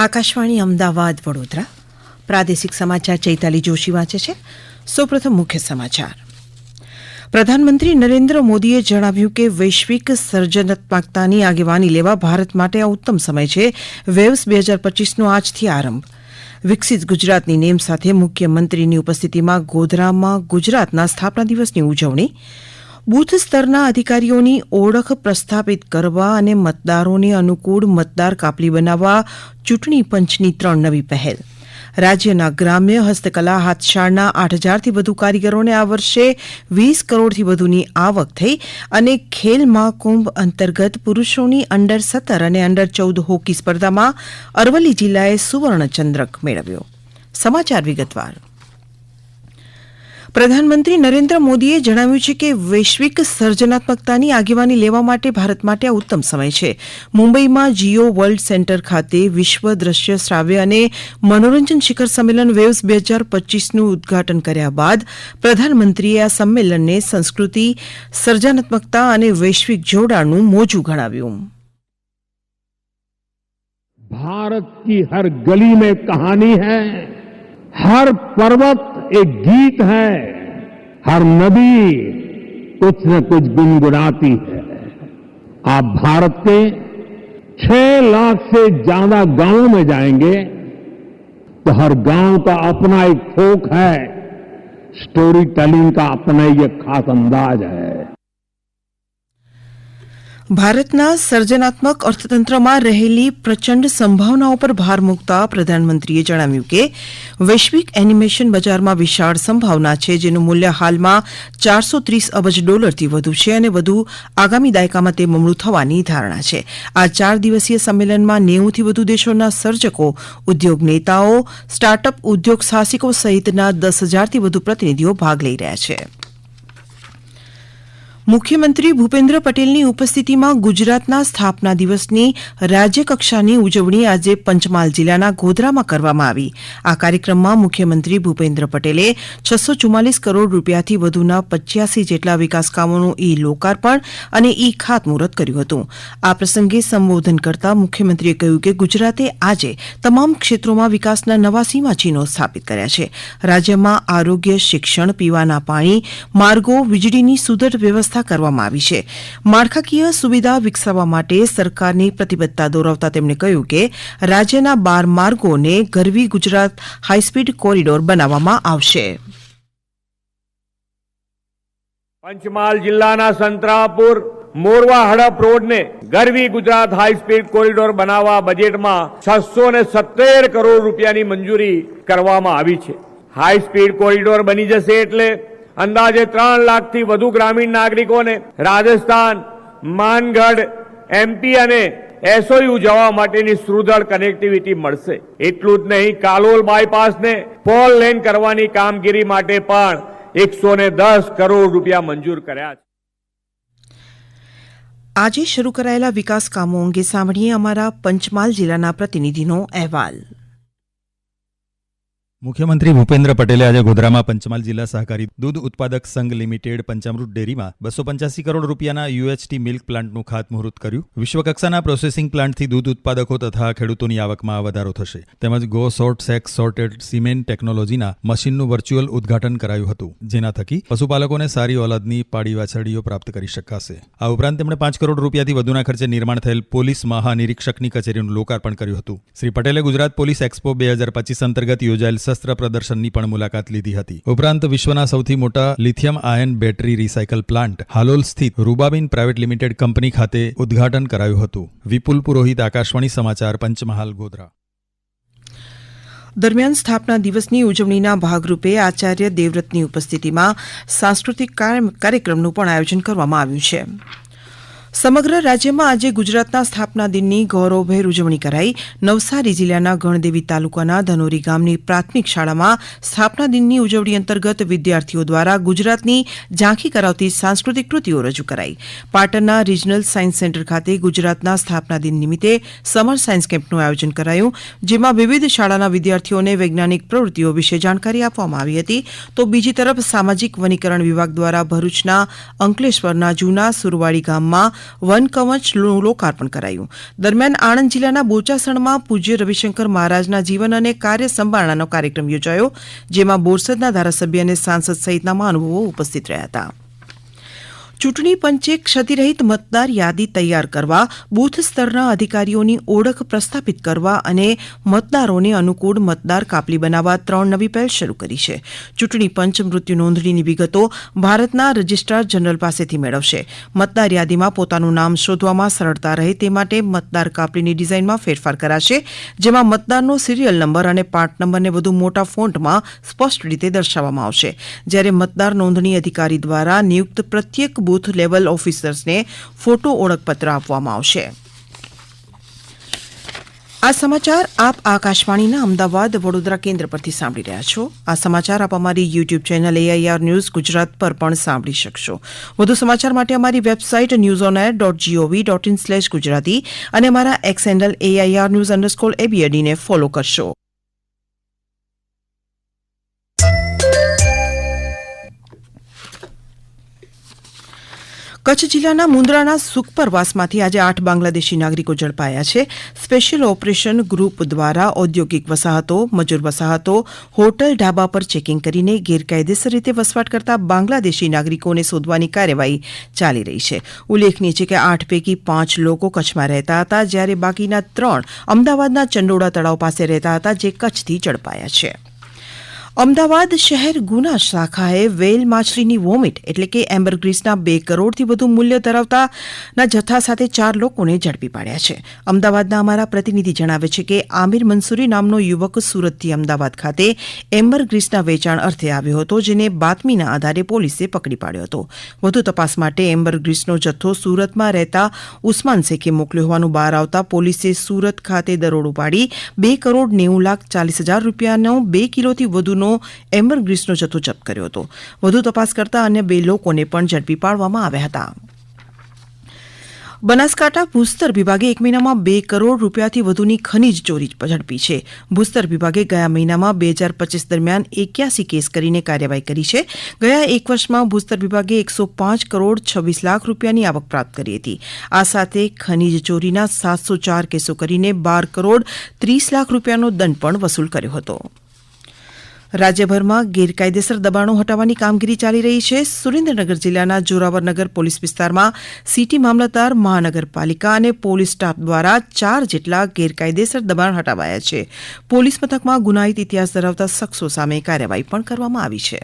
આકાશવાણી અમદાવાદ, વડોદરા. પ્રાદેશિક સમાચાર ચૈતાલી જોશી વાંચે છે. સૌપ્રથમ મુખ્ય સમાચાર. પ્રધાનમંત્રી નરેન્દ્ર મોદીએ જણાવ્યું કે વૈશ્વિક સર્જનાત્મકતાની આગેવાની લેવા ભારત માટે આ ઉત્તમ સમય છે. વેવ્સ બે હજાર પચીસનો આજથી આરંભ. વિકસિત ગુજરાતની નેમ સાથે મુખ્યમંત્રીની ઉપસ્થિતિમાં ગોધરામાં ગુજરાતના સ્થાપના દિવસની ઉજવણી. બૂથ સ્તરના અધિકારીઓની ઓળખ પ્રસ્થાપિત કરવા અને મતદારોને અનુકૂળ મતદાર કાપલી બનાવવા ચૂંટણી પંચની ત્રણ નવી પહેલ. રાજ્યના ગ્રામ્ય હસ્તકલા હાથશાળના આઠ હજારથી વધુ કારીગરોને આ વર્ષે વીસ કરોડથી વધુની આવક થઈ અને ખેલ મહાકુંભ અંતર્ગત પુરુષોની અંડર સત્તર અને અંડર ચૌદ હોકી સ્પર્ધામાં અરવલ્લી જિલ્લાએ સુવર્ણચંદ્રક મેળવ્યો. સમાચાર વિગતવાર. પ્રધાનમંત્રી નરેન્દ્ર મોદીએ જણાવ્યું છે કે વૈશ્વિક સર્જનાત્મકતાની આગેવાની લેવા માટે ભારત માટે આ ઉત્તમ સમય છે. મુંબઈમાં જીઓ વર્લ્ડ સેન્ટર ખાતે વિશ્વ દ્રશ્ય શ્રાવ્ય અને મનોરંજન શિખર સંમેલન વેવ્સ બે હજાર પચીસનું ઉદઘાટન કર્યા બાદ પ્રધાનમંત્રીએ આ સંમેલનને સંસ્કૃતિ, સર્જનાત્મકતા અને વૈશ્વિક જોડાણનું મોજું ગણાવ્યું. ભારત હર ગલી મેં કહાની હૈ. हर पर्वत एक गीत है हर नदी कुछ न कुछ गुनगुनाती है आप भारत के छह लाख से ज्यादा गांवों में जाएंगे तो हर गांव का अपना एक फोक है स्टोरी टेलिंग का अपना ही एक खास अंदाज है ભારતના સર્જનાત્મક અર્થતંત્રમાં રહેલી પ્રચંડ સંભાવનાઓ પર ભાર મૂકતા પ્રધાનમંત્રીએ જણાવ્યું કે, વૈશ્વિક એનિમેશન બજારમાં વિશાળ સંભાવના છે, જેનું મૂલ્ય હાલમાં ચારસો ત્રીસ અબજ ડોલરથી વધુ છે અને વધુ આગામી દાયકામાં તે બમણું થવાની ધારણા છે. આ ચાર દિવસીય સંમેલનમાં નેવુંથી વધુ દેશોના સર્જકો, ઉદ્યોગ નેતાઓ સ્ટાર્ટઅપ ઉદ્યોગ સાહસિકો સહિતના દસ હજારથી વધુ પ્રતિનિધિઓ ભાગ લઈ રહ્યા છે. મુખ્યમંત્રી ભૂપેન્દ્ર પટેલની ઉપસ્થિતિમાં ગુજરાતના સ્થાપના દિવસની રાજ્યકક્ષાની ઉજવણી આજે પંચમહાલ જિલ્લાના ગોધરામાં કરવામાં આવી. આ કાર્યક્રમમાં મુખ્યમંત્રી ભૂપેન્દ્ર પટેલે છસો ચુમ્માલીસ કરોડ રૂપિયાથી વધુના પચ્યાસી જેટલા વિકાસકામોનું ઈ લોકાર્પણ અને ઈ ખાતમુહૂર્ત કર્યું હતું. આ પ્રસંગે સંબોધન કરતા મુખ્યમંત્રીએ કહ્યું કે ગુજરાતે આજે તમામ ક્ષેત્રોમાં વિકાસના નવા સીમાચિહ્નો સ્થાપિત કર્યા છે. રાજ્યમાં આરોગ્ય, શિક્ષણ, પીવાના પાણી, માર્ગો, વીજળીની સુદૃઢ વ્યવસ્થા કરવામાં આવી છે. માળખાકીય સુવિધા વિકસાવવા માટે સરકારની પ્રતિબદ્ધતા દોરાવતા તેમણે કહ્યું કે, રાજ્યના બાર માર્ગોને Garvi Gujarat high speed corridor બનાવવામાં આવશે. પંચમહાલ જિલ્લાના સંતરાપુર Morva Hadaf રોડને Garvi Gujarat high speed corridor બનાવવા બજેટમાં છસો ને સત્તેર કરોડ રૂપિયાની મંજૂરી કરવામાં આવી છે. હાઈ સ્પીડ કોરિડોર બની જશે એટલે અંદાજે ત્રણ લાખથી વધુ ગ્રામીણ નાગરિકોને રાજસ્થાન, માનગઢ એમપી અને એસઓયુ જવા માટેની સુદૃઢ કનેક્ટિવિટી મળશે. એટલું જ નહીં, કાલોલ બાયપાસને ફોર લેન કરવાની કામગીરી માટે પણ એકસો દસ કરોડ રૂપિયા મંજૂર કર્યા છે. આજે શરૂ કરાયેલા વિકાસ કામો અંગે સાંભળીએ અમારા પંચમહાલ જિલ્લાના પ્રતિનિધિનો અહેવાલ. મુખ્યમંત્રી ભૂપેન્દ્ર પટેલે આજે ગોધરામાં પંચમહાલ જિલ્લા સહકારી દૂધ ઉત્પાદક સંઘ લિમિટેડ પંચામૃત ડેરીમાં બસો પંચ્યાસી કરોડ રૂપિયાના યુએચટી મિલ્ક પ્લાન્ટનું ખાતમુહૂર્ત કર્યું. વિશ્વકક્ષાના પ્રોસેસિંગ પ્લાન્ટથી દૂધ ઉત્પાદકો તથા ખેડૂતોની આવકમાં વધારો થશે. તેમજ go sort sex sorted semen ટેકનોલોજીના મશીનનું વર્ચ્યુઅલ ઉદ્ઘાટન કરાયું હતું, જેના થકી પશુપાલકોને સારી ઓલાદની પાડી વાછરડીઓ પ્રાપ્ત કરી શકાશે. આ ઉપરાંત તેમણે પાંચ કરોડ રૂપિયાથી વધુના ખર્ચે નિર્માણ થયેલ પોલીસ મહાનિરીક્ષકની કચેરીનું લોકાર્પણ કર્યું હતું. શ્રી પટેલે ગુજરાત પોલીસ એક્સપો બે હજાર પચીસ અંતર્ગત યોજાયેલ શસ્ત્ર પ્રદર્શનની પણ મુલાકાત લીધી હતી. ઉપરાંત વિશ્વના સૌથી મોટા lithium ion battery recycle plant, Halol સ્થિત રૂબાબીન પ્રાઇવેટ લિમિટેડ કંપની ખાતે ઉદ્ઘાટન કરાયું હતું. વિપુલ પુરોહિત, આકાશવાણી સમાચાર, પંચમહાલ, ગોધરા. દરમિયાન સ્થાપના દિવસની ઉજવણીના ભાગરૂપે આચાર્ય દેવવ્રતની ઉપસ્થિતિમાં સાંસ્કૃતિક કાર્યક્રમનું પણ આયોજન કરવામાં આવ્યું છે. સમગ્ર રાજ્યમાં આજે ગુજરાતના સ્થાપના દિનની ગૌરવભેર ઉજવણી કરાઈ. નવસારી જિલ્લાના ગણદેવી તાલુકાના ધનોરી ગામની પ્રાથમિક શાળામાં સ્થાપના દિનની ઉજવણી અંતર્ગત વિદ્યાર્થીઓ દ્વારા ગુજરાતની ઝાંખી કરાવતી સાંસ્કૃતિક કૃતિઓ રજૂ કરાઈ. પાટણના રિજનલ સાયન્સ સેન્ટર ખાતે ગુજરાતના સ્થાપના દિન નિમિત્તે સમર સાયન્સ કેમ્પનું આયોજન કરાયું, જેમાં વિવિધ શાળાના વિદ્યાર્થીઓને વૈજ્ઞાનિક પ્રવૃત્તિઓ વિશે જાણકારી આપવામાં આવી હતી. તો બીજી તરફ સામાજિક વનીકરણ વિભાગ દ્વારા ભરૂચના અંકલેશ્વરના જૂના સુરવાડી ગામમાં વન કવચનું લોકાર્પણ કરાયું. દરમિયાન આણંદ જિલ્લાના બોચાસણમાં પૂજ્ય રવિશંકર મહારાજના જીવન અને કાર્ય સંભાળનાનો કાર્યક્રમ યોજાયો, જેમાં બોરસદના ધારાસભ્ય અને સાંસદ સહિતના મહાનુભાવો ઉપસ્થિત રહ્યા હતા. ચૂંટણી પંચે ક્ષતિરહિત મતદાર યાદી તૈયાર કરવા, બૂથ સ્તરના અધિકારીઓની ઓળખ પ્રસ્થાપિત કરવા અને મતદારોને અનુકૂળ મતદાર કાપલી બનાવવા ત્રણ નવી પહેલ શરૂ કરી છે. ચૂંટણી પંચ મૃત્યુ નોંધણીની વિગતો ભારતના રજિસ્ટ્રાર જનરલ પાસેથી મેળવશે. મતદાર યાદીમાં પોતાનું નામ શોધવામાં સરળતા રહે તે માટે મતદાર કાપલીની ડિઝાઇનમાં ફેરફાર કરાશે, જેમાં મતદારનો સિરિયલ નંબર અને પાર્ટ નંબરને વધુ મોટા ફોન્ટમાં સ્પષ્ટ રીતે દર્શાવવામાં આવશે. જ્યારે મતદાર નોંધણી અધિકારી દ્વારા નિયુક્ત પ્રત્યેક બૂથ લેવલ ઓફિસર્સને ફોટો ઓળખપત્ર આપવામાં આવશે. આ સમાચાર આપ આકાશવાણીના અમદાવાદ વડોદરા કેન્દ્ર પરથી સાંભળી રહ્યા છો. આ સમાચાર આપ અમારી YouTube channel AIR news Gujarat પર પણ સાંભળી શકશો. વધુ સમાચાર માટે અમારી website news on air dot gov dot in slash Gujarati અને અમારા X handle AIR news underscore એબીએડીને follow કરશો. કચ્છ જિલ્લાના મુન્દ્રાના સુખપરવાસમાંથી આજે આઠ બાંગ્લાદેશી નાગરિકો ઝડપાયા છે. સ્પેશિયલ ઓપરેશન ગ્રુપ દ્વારા ઔદ્યોગિક વસાહતો, મજૂર વસાહતો, હોટલ ઢાબા પર ચેકિંગ કરીને ગેરકાયદેસર રીતે વસવાટ કરતા બાંગ્લાદેશી નાગરિકોને શોધવાની કાર્યવાહી ચાલી રહી છે. ઉલ્લેખનીય છે કે આઠ પૈકી પાંચ લોકો કચ્છમાં રહેતા હતા, જ્યારે બાકીના ત્રણ અમદાવાદના ચંડોળા તળાવ પાસે રહેતા હતા, જે કચ્છથી ઝડપાયા છે. અમદાવાદ શહેર ગુના શાખાએ વેલ માછલીની વોમિટ, એટલે કે એમ્બરગ્રીસના બે કરોડથી વધુ મૂલ્ય ધરાવતાના જથ્થા સાથે ચાર લોકોને ઝડપી પાડ્યા છે. અમદાવાદના અમારા પ્રતિનિધિ જણાવે છે કે આમિર મંસૂરી નામનો યુવક સુરતથી અમદાવાદ ખાતે એમ્બરગ્રીસના વેચાણ અર્થે આવ્યો હતો, જેને બાતમીના આધારે પોલીસે પકડી પાડ્યો હતો. વધુ તપાસ માટે એમ્બરગ્રીસનો જથ્થો સુરતમાં રહેતા ઉસ્માન શેખે મોકલ્યો હોવાનું બહાર આવતા પોલીસે સુરત ખાતે દરોડો પાડી બે કરોડ નેવું લાખ ચાલીસ હજાર રૂપિયાનો બે કિલોથી વધુનો એમ્બરગ્રીસનો જથ્થો જપ્ત કર્યો હતો. વધુ તપાસ કરતા અન્ય બે લોકોને પણ ઝડપી પાડવામાં આવ્યા હતા. બનાસકાંઠા ભૂસ્તર વિભાગે એક મહિનામાં બે કરોડ રૂપિયાથી વધુની ખનીજ ચોરી ઝડપી છે. ભૂસ્તર વિભાગે ગયા મહિનામાં બે હજાર પચીસ દરમિયાન એક્યાસી કેસ કરીને કાર્યવાહી કરી છે. ગયા એક વર્ષમાં ભૂસ્તર વિભાગે એકસો પાંચ કરોડ છવ્વીસ લાખ રૂપિયાની આવક પ્રાપ્ત કરી હતી. આ સાથે ખનીજ ચોરીના સાતસો ચાર કેસો કરીને બાર કરોડ ત્રીસ લાખ રૂપિયાનો દંડ પણ વસૂલ કર્યો હતો. રાજ્યભરમાં ગેરકાયદેસર દબાણો હટાવવાની કામગીરી ચાલી રહી છે. સુરેન્દ્રનગર જિલ્લાના જોરાવરનગર પોલીસ વિસ્તારમાં સિટી મામલતદાર, મહાનગરપાલિકા અને પોલીસ સ્ટાફ દ્વારા ચાર જેટલા ગેરકાયદેસર દબાણ હટાવાયા છે. પોલીસ મથકમાં ગુનાહિત ઇતિહાસ ધરાવતા શખ્સો સામે કાર્યવાહી પણ કરવામાં આવી છે.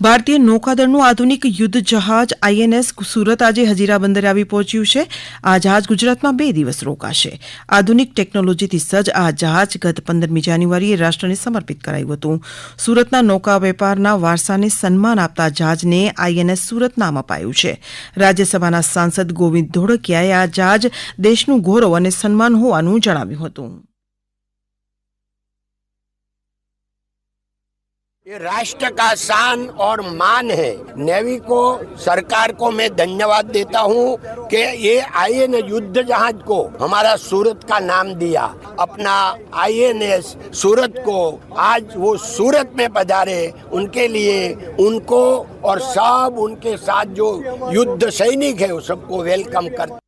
ભારતીય નૌકાદળનું આધુનિક યુદ્ધ જહાજ આઈએનએસ સુરત આજે હજીરા બંદરે આવી પહોંચ્યું છે. આ જહાજ ગુજરાતમાં બે દિવસ રોકાશે. આધુનિક ટેકનોલોજીથી સજ્જ આ જહાજ ગત પંદરમી જાન્યુઆરીએ રાષ્ટ્રને સમર્પિત કરાયું હતું. સુરતના નૌકા વેપારના વારસાને સન્માન આપતા જહાજને આઈએનએસ સુરત નામ અપાયું છે. રાજ્યસભાના સાંસદ ગોવિંદ ધોળકિયાએ આ જહાજ દેશનું ગૌરવ અને સન્માન હોવાનું જણાવ્યું હતું. ये राष्ट्र का शान और मान है। नेवी को, सरकार को मैं धन्यवाद देता हूँ कि ये आईएन युद्ध जहाज़ को हमारा सूरत का नाम दिया। अपना आईएनएस सूरत को आज वो सूरत में पधारे, उनके लिए उनको और सब उनके साथ जो युद्ध सैनिक है, वो सबको वेलकम करते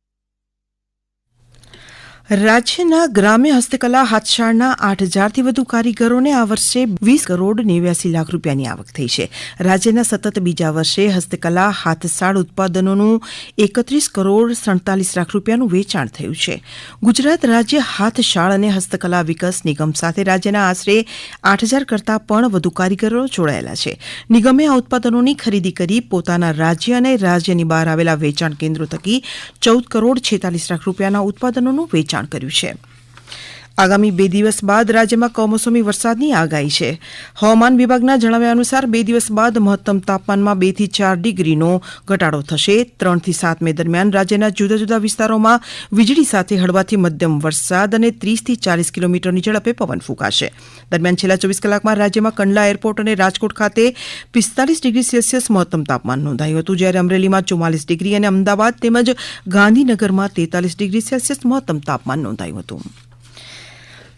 રાજ્યના ગ્રામ્ય હસ્તકલા હાથશાળના આઠ હજારથી વધુ કારીગરોને આ વર્ષે વીસ કરોડ નેવ્યાસી લાખ રૂપિયાની આવક થઈ છે. રાજ્યના સતત બીજા વર્ષે હસ્તકલા હાથશાળ ઉત્પાદનોનું એકત્રીસ કરોડ સડતાલીસ લાખ રૂપિયાનું વેચાણ થયું છે. ગુજરાત રાજ્ય હાથશાળ અને હસ્તકલા વિકાસ નિગમ સાથે રાજ્યના આશરે આઠ હજાર કરતાં પણ વધુ કારીગરો જોડાયેલા છે. નિગમે આ ઉત્પાદનોની ખરીદી કરી પોતાના રાજ્ય અને રાજ્યની બહાર આવેલા વેચાણ કેન્દ્રો થકી ચૌદ કરોડ છેતાલીસ લાખ રૂપિયાના ઉત્પાદનોનું વેચાણ કર્યું છે. આગામી બે દિવસ બાદ રાજ્યમાં કમોસમી વરસાદની આગાહી છે. હવામાન વિભાગના જણાવ્યા અનુસાર બે દિવસ બાદ મહત્તમ તાપમાનમાં બેથી ચાર ડિગ્રીનો ઘટાડો થશે. ત્રણથી સાત મે દરમિયાન રાજ્યના જુદા જુદા વિસ્તારોમાં વીજળી સાથે હળવાથી મધ્યમ વરસાદ અને ત્રીસથી ચાલીસ કિલોમીટરની ઝડપે પવન ફૂંકાશે. દરમિયાન છેલ્લા ચોવીસ કલાકમાં રાજ્યમાં કંડલા એરપોર્ટ અને રાજકોટ ખાતે પિસ્તાલીસ ડિગ્રી સેલ્સિયસ મહત્તમ તાપમાન નોંધાયું હતું. જ્યારે અમરેલીમાં ચુમ્માલીસ ડિગ્રી અને અમદાવાદ તેમજ ગાંધીનગરમાં તેતાલીસ ડિગ્રી સેલ્સિયસ મહત્તમ તાપમાન નોંધાયું હતું.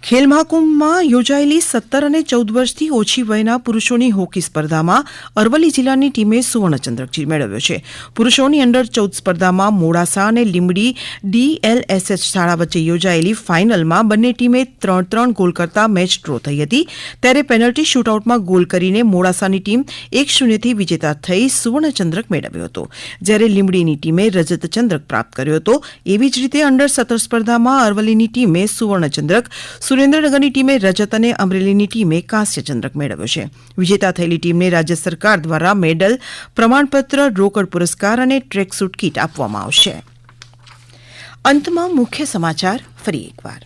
ખેલ મહાકુંભમાં યોજાયેલી સત્તર અને ચૌદ વર્ષથી ઓછી વયના પુરુષોની હોકી સ્પર્ધામાં અરવલ્લી જિલ્લાની ટીમે સુવર્ણચંદ્રક મેળવ્યો છે. પુરુષોની અંડર ચૌદ સ્પર્ધામાં મોડાસા અને લીંબડી ડીએલએસએચ શાળા વચ્ચે યોજાયેલી ફાઇનલમાં બંને ટીમે ત્રણ ત્રણ ગોલ કરતા મેચ ડ્રો થઈ હતી. ત્યારે પેનલ્ટી શૂટઆઉટમાં ગોલ કરીને મોડાસાની ટીમ એક શૂન્યથી વિજેતા થઈ સુવર્ણચંદ્રક મેળવ્યો હતો. જ્યારે લીંબડીની ટીમે રજત ચંદ્રક પ્રાપ્ત કર્યો હતો. એવી જ રીતે અંડર સત્તર સ્પર્ધામાં અરવલ્લીની ટીમે સુવર્ણચંદ્રક સુરેન્દ્રનગરની ટીમે રજત અને અમરેલીની ટીમે કાંસ્ય ચંદ્રક મેળવ્યો છે. વિજેતા થયેલી ટીમને રાજ્ય સરકાર દ્વારા મેડલ, પ્રમાણપત્ર, રોકડ પુરસ્કાર અને ટ્રેકસૂટ કીટ આપવામાં આવશે. અંતમાં મુખ્ય સમાચાર, ફરી એકવાર.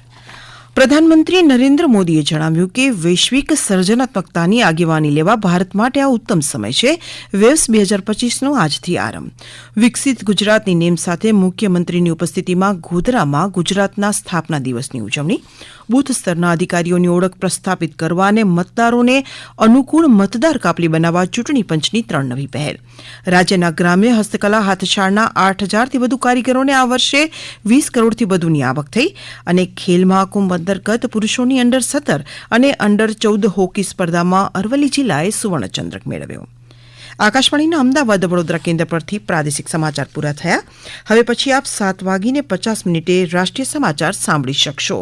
પ્રધાનમંત્રી નરેન્દ્ર મોદીએ જણાવ્યું કે વૈશ્વિક સર્જનાત્મકતાની આગેવાની લેવા ભારત માટે આ ઉત્તમ સમય છે. વેવ્સ બે હજાર પચીસનો આજથી આરંભ. વિકસિત ગુજરાતની નેમ સાથે મુખ્યમંત્રીની ઉપસ્થિતિમાં ગોધરામાં ગુજરાતના સ્થાપના દિવસની ઉજવણી. બૂથ સ્તરના અધિકારીઓની ઓળખ પ્રસ્થાપિત કરવા અને મતદારોને અનુકૂળ મતદાર કાપલી બનાવવા ચૂંટણી પંચની ત્રણ નવી પહેલ. રાજ્યના ગ્રામ્ય હસ્તકલા હાથશાળના આઠ હજારથી વધુ કારીગરોને આ વર્ષે વીસ કરોડથી વધુની આવક થઈ અને ખેલ મહાકુંભ અંતર્ગત પુરુષોની અંડર સત્તર અને અંડર ચૌદ હોકી સ્પર્ધામાં અરવલ્લી જિલ્લાએ સુવર્ણચંદ્રક મેળવ્યો. આકાશવાણીના અમદાવાદ વડોદરા કેન્દ્ર પરથી પ્રાદેશિક સમાચાર પૂરા થયા. હવે પછી આપ સાત વાગીને પચાસ મિનિટે રાષ્ટ્રીય સમાચાર સાંભળી શકશો.